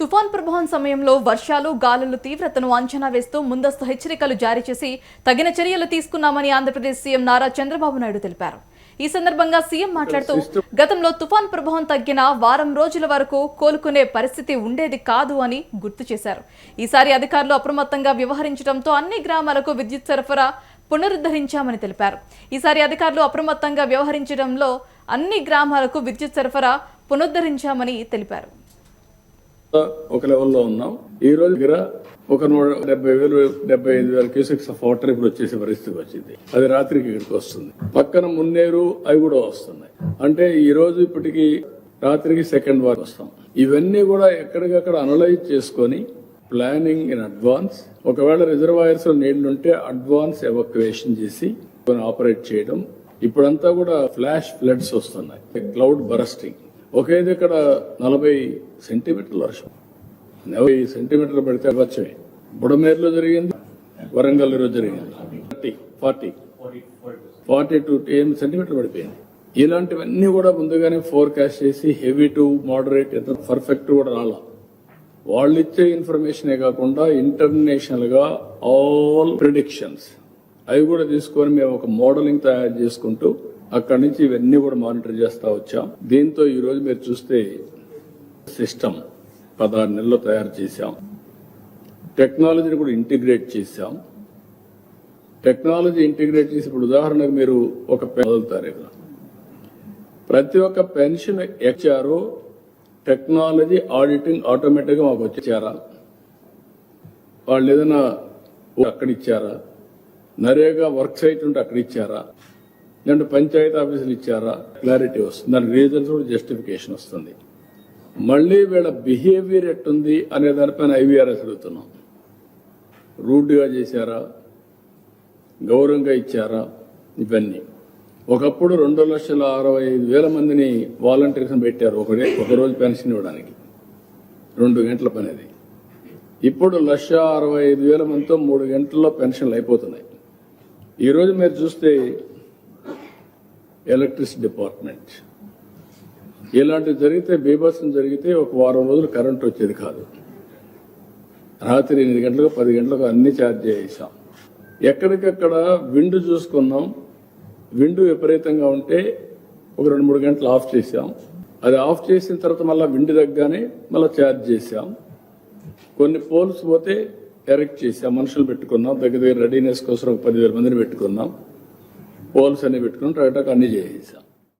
తుఫాన్ ప్రభావం సమయంలో వర్షాలు గాలులు తీవ్రతను అంచనా వేస్తూ ముందస్తు హెచ్చరికలు జారీ చేసి తగిన చర్యలు తీసుకున్నామని ఆంధ్రప్రదేశ్ సీఎం నారా చంద్రబాబు నాయుడు తెలిపారు. ఈ సందర్భంగా సీఎం మాట్లాడుతూ గతంలో తుఫాన్ ప్రభావం తగ్గిన వారం రోజుల వరకు కోలుకునే పరిస్థితి ఉండేది కాదు అని గుర్తు చేశారు. ఈసారి అధికారులు అప్రమత్తంగా వ్యవహరించడంతో అన్ని గ్రామాలకు విద్యుత్ సరఫరా పునరుద్ధరించామని తెలిపారు. ఈసారి అధికారులు అప్రమత్తంగా వ్యవహరించడంలో అన్ని గ్రామాలకు విద్యుత్ సరఫరా పునరుద్ధరించామని తెలిపారు. ఒక లెవెల్లో ఉన్నాం. ఈ రోజు దగ్గర ఒక నూట డెబ్బై వేలు డెబ్బై ఐదు వేల క్యూసెక్స్ ఆఫ్ వాటర్ ఇప్పుడు వచ్చేసే పరిస్థితి వచ్చింది. అది రాత్రికి ఇక్కడికి వస్తుంది. పక్కన మున్నేరు అవి కూడా వస్తున్నాయి. అంటే ఈ రోజు ఇప్పటికి రాత్రికి సెకండ్ వార్ వస్తాం. ఇవన్నీ కూడా ఎక్కడికక్కడ అనలైజ్ చేసుకొని ప్లానింగ్ ఇన్ అడ్వాన్స్ ఒకవేళ రిజర్వాయర్స్లో నీళ్ళు ఉంటే అడ్వాన్స్ ఎవాక్యువేషన్ చేసి ఆపరేట్ చేయడం. ఇప్పుడంతా కూడా ఫ్లాష్ ఫ్లడ్స్ వస్తున్నాయి. Cloud bursting. ఒకే దగ్గర నలభై సెంటీమీటర్ల వర్షం. నలభై సెంటీమీటర్లు పడితే వచ్చాయి బుడమేరులో జరిగింది వరంగల్లో జరిగింది. Thirty forty. ఫార్టీ టూ ఏం సెంటీమీటర్లు పడిపోయింది. ఇలాంటివన్నీ కూడా ముందుగానే ఫోర్కాస్ట్ చేసి హెవీ టు మోడరేట్ ఎంత పర్ఫెక్ట్ కూడా రాలా. వాళ్ళు ఇచ్చే ఇన్ఫర్మేషనే కాకుండా ఇంటర్నేషనల్గా ఆల్ ప్రిడిక్షన్స్ అవి కూడా తీసుకొని మేము ఒక మోడలింగ్ తయారు చేసుకుంటూ అక్కడి నుంచి ఇవన్నీ కూడా మానిటర్ చేస్తా వచ్చాం. దీంతో ఈ రోజు మీరు చూస్తే సిస్టమ్ పదహారు నెలల్లో తయారు చేశాం. టెక్నాలజీని కూడా ఇంటిగ్రేట్ చేశాం. టెక్నాలజీ ఇంటిగ్రేట్ చేసి ఇప్పుడు ఉదాహరణకు మీరు ఒక పెన్ వదులుతారు ఇక్కడ ప్రతి ఒక్క పెన్షన్ ఇచ్చారో. టెక్నాలజీ ఆడిటింగ్ ఆటోమేటిక్గా మాకు వచ్చారా వాళ్ళు ఏదైనా అక్కడ ఇచ్చారా? నరేగా వర్క్ సైట్ ఉంటే అక్కడ ఇచ్చారా? లేదంటే పంచాయతీ ఆఫీసులు ఇచ్చారా? క్లారిటీ వస్తుంది. దాని రీజన్స్ కూడా జస్టిఫికేషన్ వస్తుంది. మళ్ళీ వీళ్ళ బిహేవియర్ ఎట్టుంది అనే దానిపైన ఐవీఆర్ఎస్ అడుగుతున్నాం. రూడ్గా చేశారా? గౌరవంగా ఇచ్చారా? ఇవన్నీ. ఒకప్పుడు రెండు లక్షల అరవై ఐదు వేల మందిని వాలంటీర్స్ పెట్టారు. ఒకడే ఒక రోజు పెన్షన్ ఇవ్వడానికి. రెండు గంటల పని అది. ఇప్పుడు లక్ష అరవై ఐదు వేల మందితో మూడు గంటల్లో పెన్షన్లు అయిపోతున్నాయి. ఈరోజు మీరు చూస్తే ఎలక్ట్రిసిటీ డిపార్ట్మెంట్. ఇలాంటివి జరిగితే బీభత్సం జరిగితే ఒక వారం రోజులు కరెంట్ వచ్చేది కాదు. రాత్రి ఎనిమిది గంటలకు పది గంటలకు అన్ని ఛార్జ్ చేసాం ఎక్కడికక్కడ విండు చూసుకున్నాం. విండు విపరీతంగా ఉంటే ఒక రెండు మూడు గంటలు ఆఫ్ చేసాం. అది ఆఫ్ చేసిన తర్వాత మళ్ళీ విండు తగ్గానే మళ్ళీ ఛార్జ్ చేసాం. కొన్ని పోల్స్ పోతే ఎరెక్ట్ చేసాం. మనుషులు పెట్టుకున్నాం. దగ్గర దగ్గర రెడీనెస్ కోసం ఒక పదివేల మందిని పెట్టుకున్నాం. పోల్స్ అన్ని పెట్టుకుని టైటాక్ అన్ని చేసేసాం.